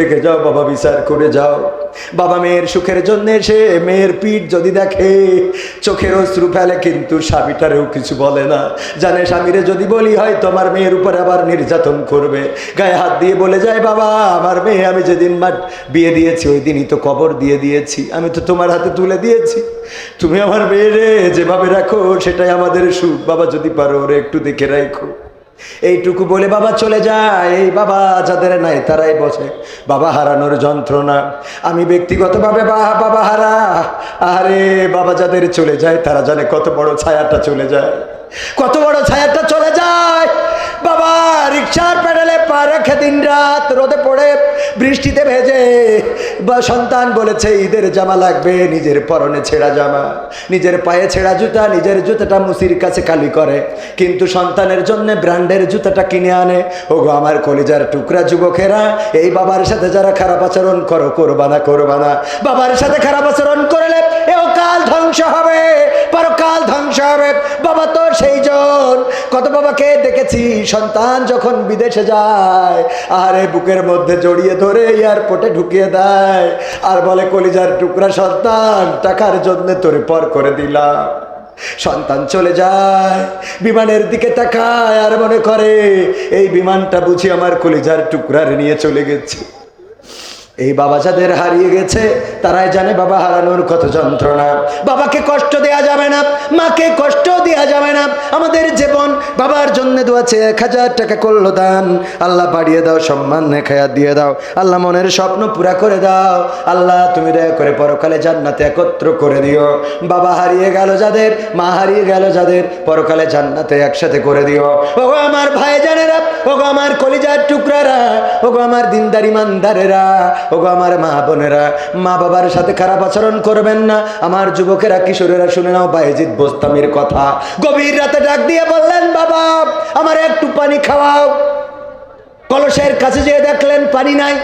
দেখে যাও বাবা, বিচার করে যাও। বাবা মেয়ের সুখের জন্য সে মেয়ের পিঠ যদি দেখে, চোখের অশ্রু ফেলে, কিন্তু স্বামীটারেও কিছু বলে না। জানে স্বামীরে যদি বলি হয় তোমার মেয়ের উপর আবার নির্যাতন করবে। গায়ে হাত দিয়ে বলে যায়, বাবা, আমার মেয়ে, আমি যেদিন মাঠ বিয়ে দিয়েছি, ওই দিনই তো কবর দিয়ে দিয়েছি। আমি তো তোমার হাতে তুলে দিয়েছি। তুমি আমার মেয়েরে যেভাবে রাখো, সেটাই আমাদের সুখ। বাবা, যদি পারো, ওরে একটু দেখে রাখো। এইটুকু বলে বাবা চলে যায়। এই বাবা যাদের নাই তারাই বসে। বাবা হারানোর যন্ত্রণা। আমি ব্যক্তিগতভাবে বাবা হারা। আরে বাবা যাদের চলে যায়, তারা জানে কত বড় ছায়াটা চলে যায়। কত বড় ছায়াটা চলে যায়। রিক্সার প্যাডেলে পা রেখে দিন রাত রোদে পড়ে বৃষ্টিতে ভেজে, বা সন্তান বলেছে, ঈদের জামা লাগবে, নিজের পরনে ছেঁড়া জামা, নিজের পায়ে ছেঁড়া জুতা, নিজের জুতাটা মুসির কাছে খালি করে। কিন্তু সন্তানের জন্য ব্র্যান্ডের জুতাটা কিনে আনে। ওগো, আমার কলিজার টুকরা যুবকেরা, এই বাবার সাথে যারা খারাপ আচরণ করো করবানা করবানা বাবার সাথে খারাপ আচরণ করলে এও কাল ধ্বংস হবে, পরকাল ধ্বংস হবে। বাবা তো সেই জন। কত বাবাকে দেখেছি সন্তান যখন বিদেশে যায় আর এই বুকের মধ্যে জড়িয়ে ধরে এয়ারপোর্টে ঢুকিয়ে দেয় আর বলে, কলিজার টুকরা সন্তান, টাকার জন্য তোরে পর করে দিলাম। সন্তান চলে যায়, বিমানের দিকে তাকায় আর মনে করে, এই বিমানটা বুঝি আমার কলিজার টুকরার নিয়ে চলে গেছে। এই বাবা যাদের হারিয়ে গেছে, তারাই জানে বাবা হারানোর কত যন্ত্রণা। বাবাকে কষ্ট দেয়া যাবে না, মাকে কষ্ট দেয়া যাবে না। আমাদের জীবন বাবার জন্য দোয়াছে এক হাজার টাকা করল দান। আল্লাহ বাড়িয়ে দাও, সম্মান নেখায়া দিয়ে দাও। আল্লাহ মনের স্বপ্ন পুরা করে দাও। আল্লাহ তুমি দয়া করে পরকালে জান্নাতে একত্র করে দিও। বাবা হারিয়ে গেল যাদের, মা হারিয়ে গেল যাদের, পরকালে জান্নাতে একসাথে করে দিও। ওগো আমার ভাই জানেরা ওগো আমার কলিজার টুকরারা, ওগো আমার দিনদারি মানদারেরা ওগো আমার মা বোনেরা, মা বাবার সাথে খারাপ আচরণ করবেন না। আমার যুবকেরা, কিশোরেরা, শুনে নাও বাইজিৎ বোস্তামির কথা। গভীর রাতে ডাক দিয়ে বললেন, বাবা, আমার একটু পানি খাওয়াও। কলসের কাছে যেয়ে দেখলেন, পানি নাই।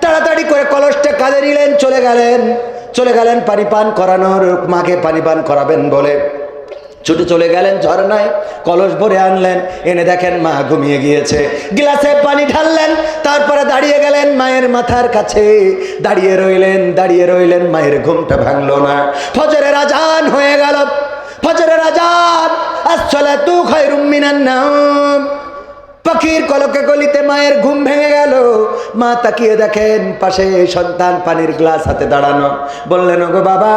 তাড়াতাড়ি করে কলসটা কাঁধে নিলেন, চলে গেলেন। চলে গেলেন পানি পান করানোর, মাকে পানি পান করাবেন বলে। ছুটে চলে গেলেন ঝর্ণায়, কলস ভরে আনলেন, এনে দেখেন মা ঘুমিয়ে গিয়েছে। গ্লাসে পানি ঢাললেন, তারপরে দাঁড়িয়ে গেলেন মায়ের মাথার কাছে। দাঁড়িয়ে রইলেন দাঁড়িয়ে রইলেন, মায়ের ঘুমটা ভাঙল না। ফজরের আজান হয়ে গেল। ফজরের আজান আসলে তু খৈরুম মিনান নাম পাখির কলকে কলিতে মায়ের ঘুম ভেঙে গেল। মা তাকিয়ে দেখেন পাশে সন্তান পানির গ্লাস হাতে দাঁড়ানো। বললেন, ওগো বাবা,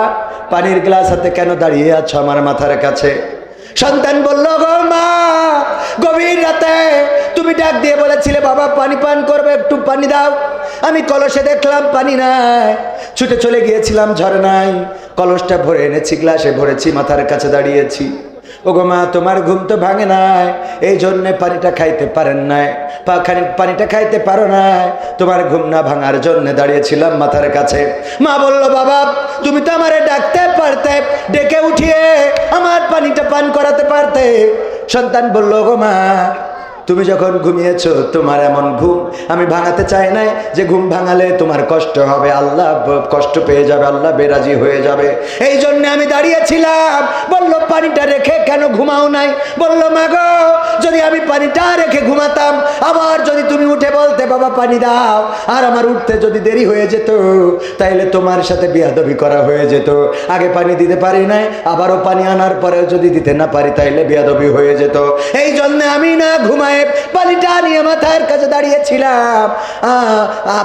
পানির গ্লাস হাতে কেন দাঁড়িয়ে আছো আমার মাথার কাছে? সন্তান বলল গো মা, গভীর রাতে তুমি ডাক দিয়ে বলেছিলে, বাবা, পানি পান করবে, একটু পানি দাও। আমি কলসে দেখলাম পানি নাই। ছুটে চলে গিয়েছিলাম ঝরনায় কলসটা ভরে এনেছি, গ্লাসে ভরেছি, মাথার কাছে দাঁড়িয়েছি। ওগো মা, তোমার ঘুম তো ভাঙে নাই। এই জন্যে পানিটা খাইতে পারেন নাই। পানিটা খাইতে পারো নাই। তোমার ঘুম না ভাঙার জন্য দাঁড়িয়েছিলাম মাথার কাছে। মা বলল, বাবা, তুমি তো আমারে ডাকতে পারতে, ডেকে উঠিয়ে আমার পানিটা পান করাতে পারতে। সন্তান বলল গো মা তুমি যখন ঘুমিয়েছ, তোমার এমন ঘুম আমি ভাঙাতে চাই নাই যে ঘুম ভাঙালে তোমার কষ্ট হবে, আল্লাহ কষ্ট পেয়ে যাবে, আল্লাহ বেরাজি হয়ে যাবে। এই জন্য আমি দাঁড়িয়েছিলাম, বলল পানিটা রেখে কেন ঘুমাও নাই? বলল মাগো যদি আমি পানিটা রেখে ঘুমাতাম, আবার যদি তুমি উঠে বলতে, বাবা, পানি দাও। আর আমার উঠতে যদি দেরি হয়ে যেত, তাইলে তোমার সাথে বিয়াদবি করা হয়ে যেত। আগে পানি দিতে পারি নাই, আবারও পানি আনার পরেও যদি দিতে না পারি, তাইলে বিয়াদবি হয়ে যেত। এই জন্য আমি না ঘুমায় পানিটা নিয়ে মাথার কাছে দাঁড়িয়েছিলাম।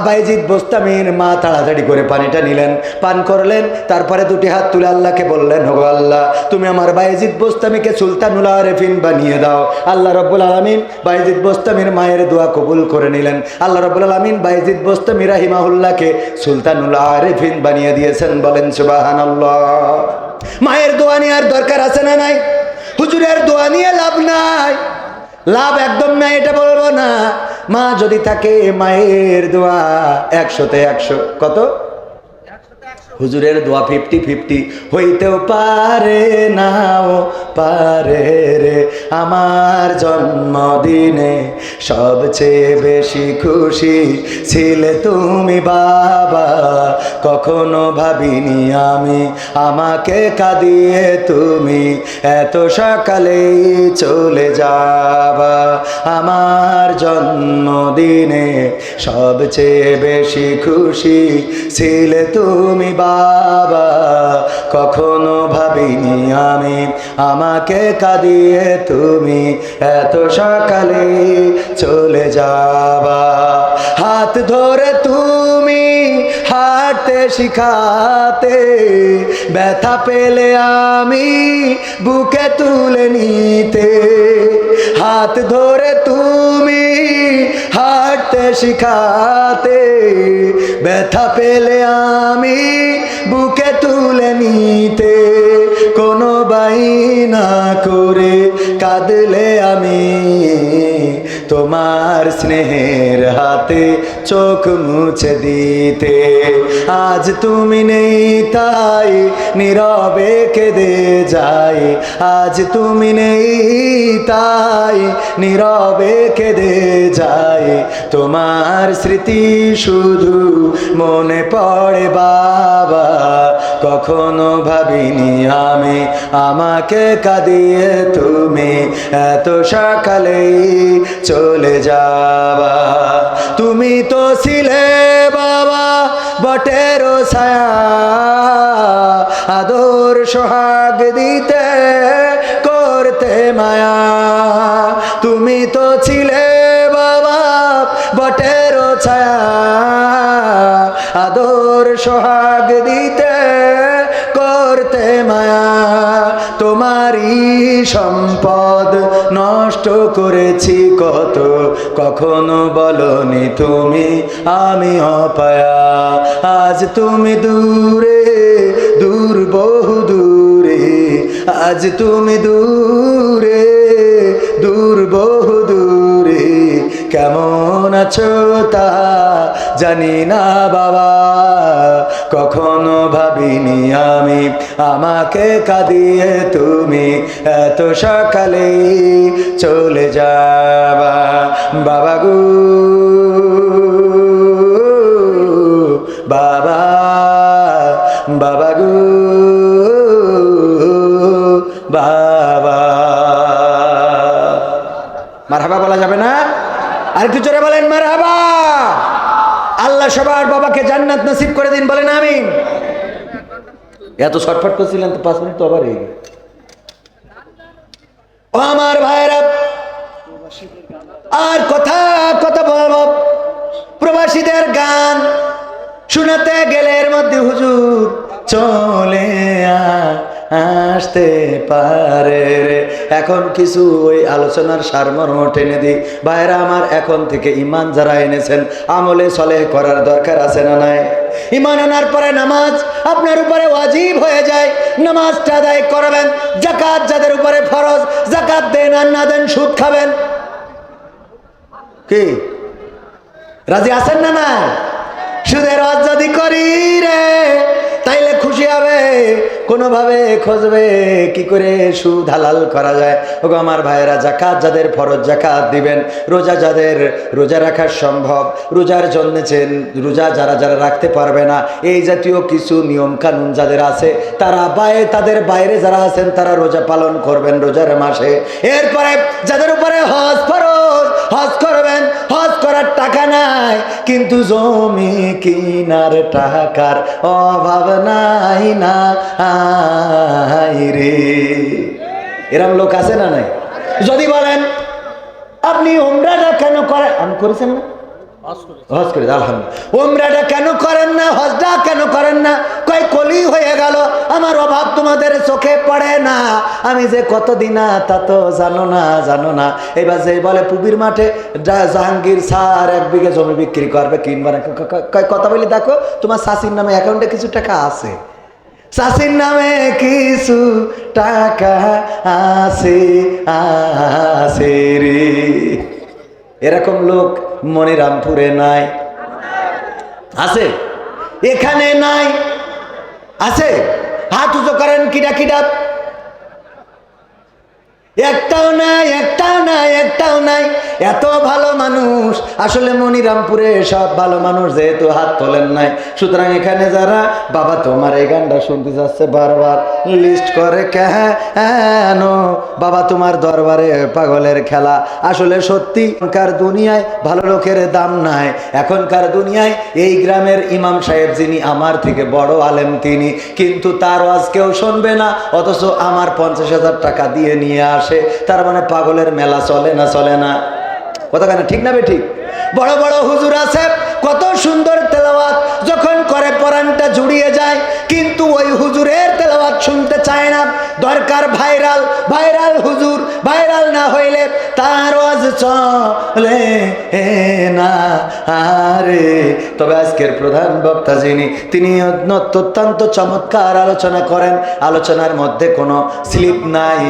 বাইজিৎ বোস্তামির মা তাড়াতাড়ি করে পানিটা নিলেন, পান করলেন, তারপরে দুটি হাত তুলে আল্লাহকে বললেন হো আল্লাহ, তুমি আমার বাইজিৎ বোস্তামিকে সুলতানুল আরেফিন বানিয়ে দাও। আল্লাহ রব্বুল আলমিন বাইজিৎ বোস্তামির মায়ের দোয়া কবুল করে নিলেন। আল্লাহ রব্বুল আলমিন বাইজিৎ বোস্তামি রাহিমাহুল্লাহকে সুলতানুল আরেফিন বানিয়ে দিয়েছেন বলেন সুবাহান মায়ের দোয়া নেওয়ার দরকার আছে না নাই? হুজুরের দোয়া নিয়ে লাভ নাই। লাভ একদম নাই, এটা বলব না। মা যদি থাকে, মায়ের দোয়া একশোতে একশো। কত? হুজুরের দোয়া ফিফটি ফিফটি হইতেও পারে নাও, পারে রে আমার জন্মদিনে। সবচেয়ে বেশি খুশি ছিলে তুমি বাবা। কখনো ভাবিনি আমি আমাকে কাঁদিয়ে তুমি। এত সকালেই চলে যাবা আমার জন্মদিনে। সবচেয়ে বেশি খুশি ছিলে তুমি বাবা, কখনো ভাবিনি আমি। আমাকে কাঁদিয়ে তুমি এত সকালে চলে যাবা। হাত ধরে তুমি হাঁটতে শিখাতে, ব্যথা পেলে আমি বুকে তুলে নিতে। হাত ধরে তুমি হাঁটতে শিখাতে ব্যথা পেলে আমি বুকে তুলে নিতে। কোনো বাইনা করে কাঁদলে আমি। তোমার স্নেহের হাতে চোখ মুছে দিতে। আজ তুমি নেই, তাই নীরবে কেঁদে যাই। আজ তুমি নেই, তাই নীরবে কেঁদে যাই। তোমার স্মৃতি শুধু মনে পড়ে, বাবা, কখনো ভাবিনি আমি। আমাকে কাঁদিয়ে তুমি এত সকালেই চলে যাবা। তুমি তো ছিলে বাবা বটের ছায়া। আদর সোহাগ দিতে করতে মায়া। তুমি তো ছিলে বাবা বটের ছায়া। আদর সোহাগ দিতে সম্পদ নষ্ট করেছি কত? কখনো বলনি তুমি, আমি অপায়া। আজ তুমি দূরে, দূর, বহু দূরে। আজ তুমি দূরে, দূর, বহু কেমন আছো তা জানি না বাবা। কখনো ভাবিনি আমি আমাকে কাঁদিয়ে তুমি এত সকালে চলে যাবা। বাবা গু। বাবা বাবা গু। আল্লাহ সবার বাবাকে জান্নাত নসিব করে দিন, বলেন আমি এত শর্টফট করছিলেন তো পাঁচ মিনিট তো আবার ও আমার ভাইরা আর কথা কথা বলব। প্রবাসীদের গান শোনাতে গেলে এর মধ্যে হুজুর চলে আসতে পারে। এখন কিছু ওই আলোচনার সারমর্ম টেনে দিই। ভাইরা আমার এখন থেকে ইমান যারা এনেছেন, আমলে সলে করার দরকার আছে না নাই? ইমান আনার পরে নামাজ আপনার উপরে ওয়াজিব হয়ে যায়। নামাজটা আদায় করবেন জাকাত যাদের উপরে ফরজ জাকাত দেন আর না দেন সুদ খাবেন। কি? রাজি আছেন না না সুদের হজ যদি করি রে, তাইলে খুশি হবে, কোনোভাবে খুঁজবে, কি করে সুদ হালাল করা যায়? ওগো আমার ভাইয়েরা জাকাত যাদের ফরজ জাকাত দিবেন, রোজা যাদের রোজা রাখা সম্ভব, রোজার জন্মেছেন রোজা যারা যারা রাখতে পারবে না, এই জাতীয় কিছু নিয়ম কানুন যাদের আছে, তারা বাইরে তাদের বাইরে যারা আছেন, তারা রোজা পালন করবেন রোজার মাসে। এরপরে, যাদের উপরে হজ ফরজ হজ করবেন, হজ করার টাকা নাই, কিন্তু জমি কিনার টাকার অভাব নাই না রে। এরম লোক আছে না নাই? যদি বলেন, আপনি ওমরাটা কেন করে আমি করেছেন না। হজ করে আলহামদুলিল্লাহ। ওমরাটা কেন করেন না হজটা কেন করেন না? কয়, কলি হয়ে গেল। আমার অভাব তোমাদের চোখে পড়ে না। আমি যে কতদিন তা তো জানো না জানো না। এবার যে বলে পুবির মাঠে জাহাঙ্গীর স্যার এক বিঘে জমি বিক্রি করবে, কিনবে না। ক- ক- ক- কথা বলি, দেখো, তোমার শাসির নামে অ্যাকাউন্টে কিছু টাকা আছে? চাষির নামে কিছু টাকা আছে আছে রে। এরকম লোক মনিরামপুরে নাই। আছে? এখানে নাই। আছে? হাত উঁচু করেন কিডা কিডা? একটাও নাই একটাও নাই একটাও নাই। এত ভালো মানুষ। আসলে মনিরামপুরে সব ভালো মানুষ যেহেতু হাত তোলেন নাই। সুতরাং এখানে যারা, বাবা, তোমার এই গানটা শুনতে যাচ্ছে বারবার। লিস্ট করে কেন? বাবা, তোমার দরবারে পাগলের খেলা। আসলে সত্যি, এখনকার দুনিয়ায় ভালো লোকের দাম নাই। এখনকার দুনিয়ায় এই গ্রামের ইমাম সাহেব যিনি, আমার থেকে বড় আলেম তিনি। কিন্তু তার ওয়াজ কেউ শুনবে না, অথচ আমার পঞ্চাশ হাজার টাকা দিয়ে নিয়ে আসে। তার মানে পাগলের মেলা চলে না চলে না? কথা কেন, ঠিক না বে ঠিক বড় বড় হুজুর আছে, কত সুন্দর তেলাওয়াত, যখন করে পরানটা জুড়িয়ে যায় কিন্তু দরকার ভাইরাল ভাইরাল হুজুর, ভাইরাল না হইলে তার ওয়াজ চলে না। আরে, তবে আজকের প্রধান বক্তা যিনি, তিনি অত্যন্ত চমৎকার আলোচনা করেন। আলোচনার মধ্যে কোনো স্লিপ নাই,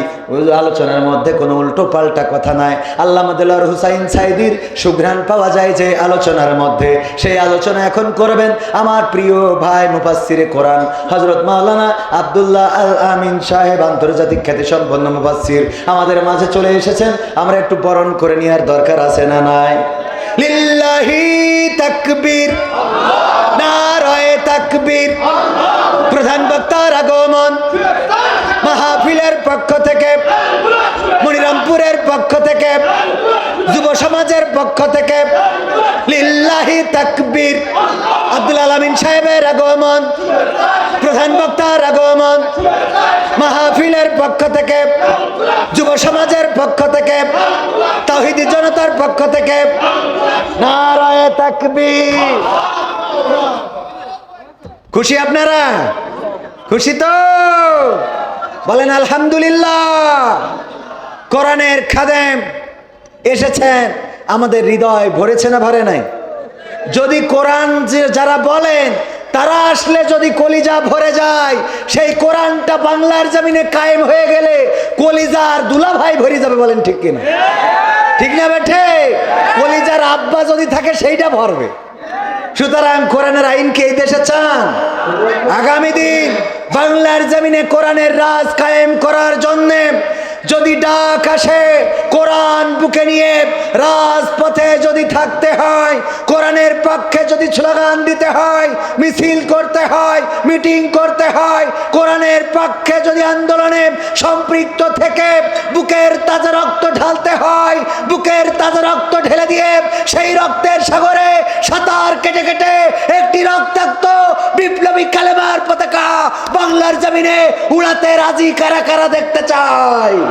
আলোচনার মধ্যে কোনো উল্টো পাল্টা কথা নাই। আল্লাহ মদুল্লাহ হুসাইন সাইদির সুঘ্রাণ পাওয়া যায় যে আলোচনার মধ্যে। সেই আলোচনা এখন করবেন আমার প্রিয় ভাই মুফাসিরে কোরআন হজরত মাওলানা আবদুল্লাহ আল আমিন সাহেব আন্তর্জাতিক খ্যাতি সম্পন্ন মুফাসির আমাদের মাঝে চলে এসেছেন। আমরা একটু বরণ করে নেওয়ার দরকার আছে না নাই? লিল্লাহি তাকবীর, নারায়ে তাকবীর, প্রধান বক্তার আগমন, মাহফিলের পক্ষ থেকে, মনিরামপুরের পক্ষ থেকে যুব সমাজের পক্ষ থেকে লিল্লাহি তাকবীর। আব্দুল আলমিন সাহেবের আগমন, প্রধান বক্তার আগমন, মাহফিলের পক্ষ থেকে, যুব সমাজের পক্ষ থেকে তাহিদি জনতার পক্ষ থেকে, নারায় তাকবীর। খুশি আপনারা? খুশি তো? বলেন আলহামদুলিল্লাহ। কোরআনের খাদেম এসেছেন, আমাদের হৃদয় ভরেছে না ভরে নাই? যদি কোরআন যে যারা বলেন, তারা আসলে যদি কলিজা ভরে যায়, সেই কোরআনটা বাংলার জমিনে কায়েম হয়ে গেলে কলিজার দুলাভাই ভরে যাবে বলেন ঠিক কিনা? ঠিক না বেঠে কলিজার আব্বা যদি থাকে, সেইটা ভরবে। সুতরাং কোরআনের আইনকে এই দেশে চান? আগামী দিন বাংলার জমিনে কোরআনের রাজ কায়েম করার জন্যে যদি ডাক আসে, কোরআন বুকে নিয়ে রাজপথে যদি থাকতে হয়, কোরআনের পক্ষে যদি স্লোগান দিতে হয়, মিছিল করতে হয়, মিটিং করতে হয়, কোরআনের পক্ষে যদি আন্দোলনে সম্পৃক্ত থেকে বুকের তাজা রক্ত ঢালতে হয়, বুকের তাজা রক্ত ঢেলে দিয়ে সেই রক্তের সাগরে সাঁতার কেটে কেটে একটি রক্তাক্ত বিপ্লবী কালেমার পতাকা বাংলার জমিনে উড়াতে রাজি কারা কারা দেখতে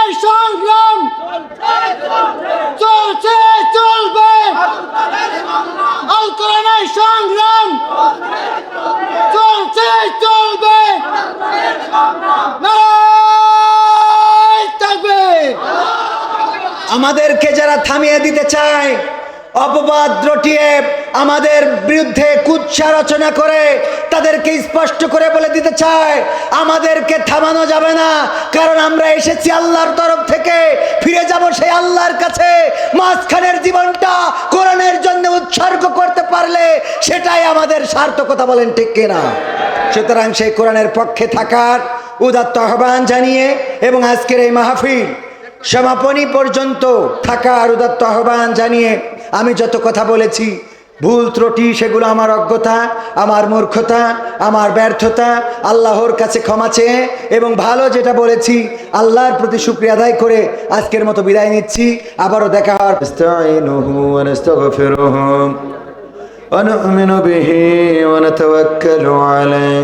চাই সংগ্রাম চলছে চলবে আল কোরআনের সংগ্রাম চলছে চলবে নারায় তাকবীর আমাদেরকে যারা থামিয়ে দিতে চায়, অপবাদ রটিয়ে আমাদের বিরুদ্ধে কুচ্ছা রচনা করে তাদেরকে স্পষ্ট করে বলে দিতে চায়, আমাদেরকে থামানো যাবে না। কারণ আমরা এসেছি আল্লাহর তরফ থেকে, ফিরে যাব সেই আল্লাহর কাছে। মাঝখানের জীবনটা কোরআনের জন্য উৎসর্গ করতে পারলে সেটাই আমাদের সার্থকতা, বলেন ঠিক কিনা? সুতরাং সেই কোরআনের পক্ষে থাকার উদাত্ত আহ্বান জানিয়ে এবং আজকের এই মাহফিল সমাপনী পর্যন্ত থাকার উদাত্ত আহ্বান জানিয়ে আমি যত কথা বলেছি ভুল ত্রুটি সেগুলো আমার অজ্ঞতা আমার মূর্খতা আমার ব্যর্থতা আল্লাহর কাছে ক্ষমা চেয়ে এবং ভালো যেটা বলেছি আল্লাহর প্রতি শুক্রিয়া আদায় করে আজকের মতো বিদায় নিচ্ছি আবারও দেখা হওয়ার ونؤمن به ونتوكل عليه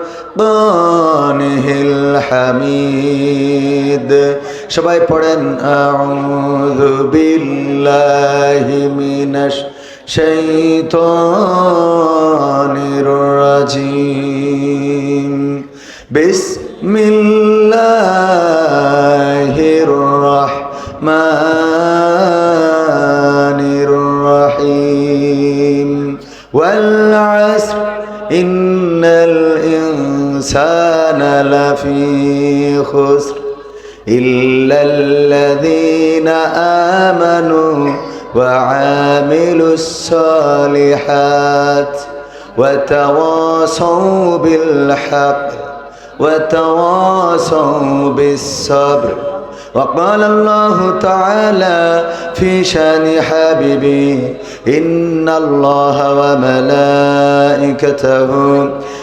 সুলতানিহিল হামিদ। সবাই পড়েন, আউযু বিল্লাহি মিনাশ শাইতানির রাজিম। বিসমিল্লাহির রাহমানির রাহিম। ওয়াল আসর ইন الإنسان لفي خسر إلا الذين آمنوا وعاملوا الصالحات وتواصوا بالحق وتواصوا بالصبر. وقال الله تعالى في شأن حبيبي إن الله وملائكته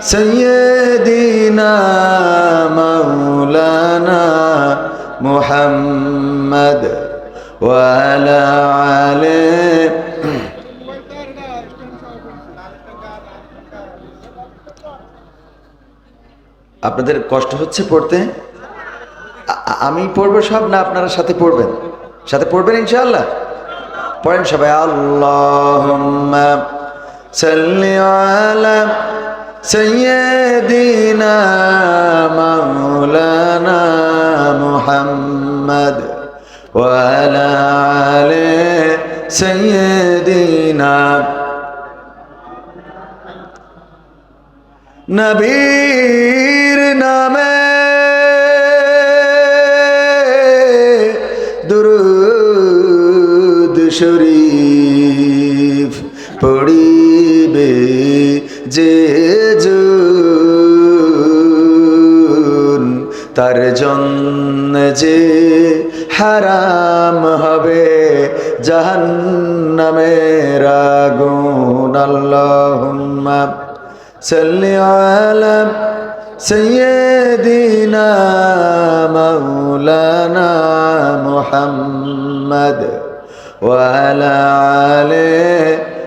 سيدنا مولانا محمد وعلى عليه আপনাদের কষ্ট হচ্ছে পড়তে আ- আ- আমি পড়বো সব না আপনারা সাথে পড়বেন সাথে পড়বেন ইনশাআল্লাহ পড়েন সবাই আল্লাহ সাল্লি আলা মুহাম্মদ ওয়ালা আলে সৈয়দিনা নবীর নামে দুরুদ শরীফ তার জন্য যে হারাম হবে জাহান্নামের আগুন আল্লাহুম্মা صل على سيدنا مولانا محمد وعلى آل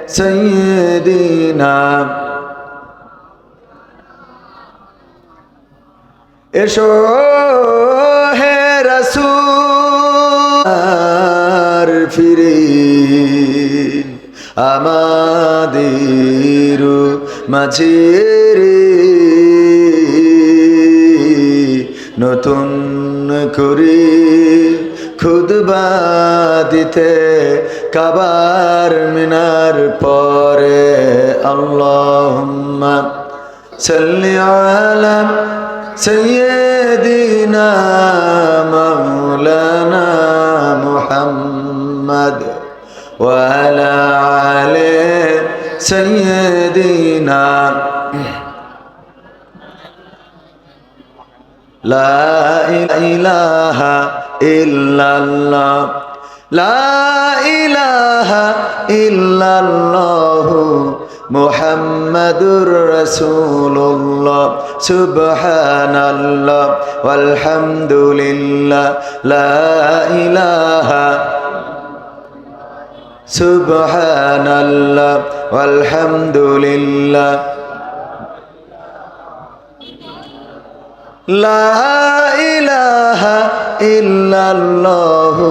سيدنا এসো হে রসুল, ফিরে আমাদের মাঝে রে। নতুন করে খুদবা দিতে কাবার মিনার পরে আল্লাহুম্মা সাল্লি আলা سيدنا مولانا محمد وعلى آل سيدنا لا إله إلا الله. لا إله إلا الله. মোহাম্মদুর রসুল্লাহ সুবহানাল্লাহ আলহামদুলিল্লাহ লা ইলাহা সুবহানাল্লাহ আলহামদুলিল্লাহ লা ইলাহা ইল্লাল্লাহু